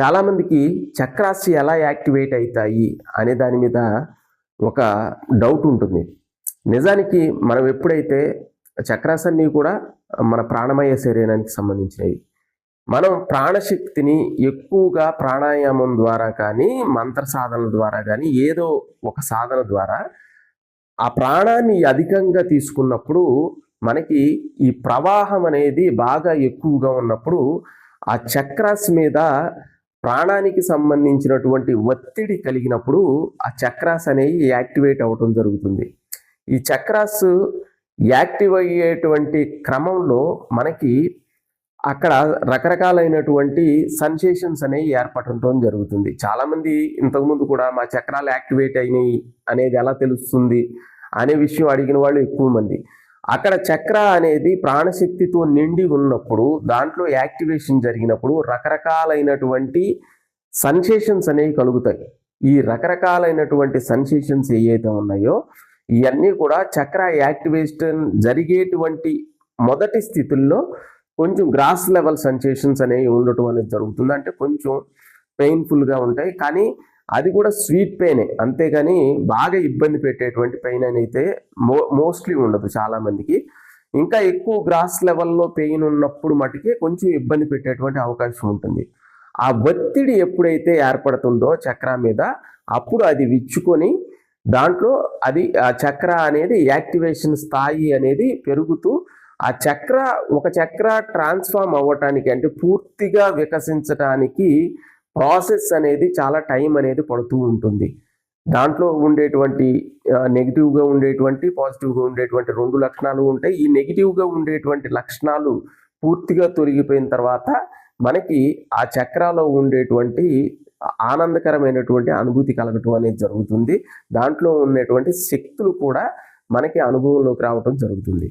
చాలామందికి చక్రాస్ ఎలా యాక్టివేట్ అవుతాయి అనే దాని మీద ఒక డౌట్ ఉంటుంది. నిజానికి మనం ఎప్పుడైతే చక్రాస్ అన్నీ కూడా మన ప్రాణమయ శరీరానికి సంబంధించినవి మనం ప్రాణశక్తిని ఎక్కువగా ప్రాణాయామం ద్వారా కానీ మంత్ర సాధనల ద్వారా కానీ ఏదో ఒక సాధన ద్వారా ఆ ప్రాణాన్ని అధికంగా తీసుకున్నప్పుడు మనకి ఈ ప్రవాహం అనేది బాగా ఎక్కువగా ఉన్నప్పుడు ఆ చక్రాస్ మీద ప్రాణానికి సంబంధించినటువంటి ఒత్తిడి కలిగినప్పుడు ఆ చక్రాస్ అనేవి యాక్టివేట్ అవ్వటం జరుగుతుంది. ఈ చక్రాస్ యాక్టివ్ అయ్యేటువంటి క్రమంలో మనకి అక్కడ రకరకాలైనటువంటి సన్సేషన్స్ అనేవి ఏర్పడటం జరుగుతుంది. చాలామంది ఇంతకుముందు కూడా మా చక్రాలు యాక్టివేట్ అయినాయి అనేది ఎలా తెలుస్తుంది అనే విషయం అడిగిన వాళ్ళు ఎక్కువ మంది. అక్కడ చక్ర అనేది ప్రాణశక్తితో నిండి ఉన్నప్పుడు దాంట్లో యాక్టివేషన్ జరిగినప్పుడు రకరకాలైనటువంటి సన్సేషన్స్ అనేవి కలుగుతాయి. ఈ రకరకాలైనటువంటి సన్సేషన్స్ ఏవైతే ఉన్నాయో ఇవన్నీ కూడా చక్ర యాక్టివేషన్ జరిగేటువంటి మొదటి స్థితుల్లో కొంచెం గ్రాస్ లెవెల్ సెన్సేషన్స్ అనేవి ఉండటం అనేది జరుగుతుంది. అంటే కొంచెం పెయిన్ఫుల్గా ఉంటాయి. కానీ అది కూడా స్వీట్ పెయినే. అంతేగాని బాగా ఇబ్బంది పెట్టేటువంటి పెయిన్ అయితే మో మోస్ట్లీ ఉండదు చాలామందికి. ఇంకా ఎక్కువ గ్రాస్ లెవెల్లో పెయిన్ ఉన్నప్పుడు మటుకే కొంచెం ఇబ్బంది పెట్టేటువంటి అవకాశం ఉంటుంది. ఆ ఒత్తిడి ఎప్పుడైతే ఏర్పడుతుందో చక్ర మీద అప్పుడు అది విచ్చుకొని దాంట్లో అది ఆ చక్ర అనేది యాక్టివేషన్ స్థాయి అనేది పెరుగుతూ ఆ చక్ర ఒక చక్ర ట్రాన్స్ఫార్మ్ అవ్వటానికి అంటే పూర్తిగా వికసించటానికి ప్రాసెస్ అనేది చాలా టైం అనేది పడుతూ ఉంటుంది. దాంట్లో ఉండేటువంటి నెగిటివ్గా ఉండేటువంటి పాజిటివ్గా ఉండేటువంటి రెండు లక్షణాలు ఉంటాయి. ఈ నెగిటివ్గా ఉండేటువంటి లక్షణాలు పూర్తిగా తొలగిపోయిన తర్వాత మనకి ఆ చక్రాలో ఉండేటువంటి ఆనందకరమైనటువంటి అనుభూతి కలగటం అనేది జరుగుతుంది. దాంట్లో ఉన్నటువంటి శక్తులు కూడా మనకి అనుభవంలోకి రావటం జరుగుతుంది.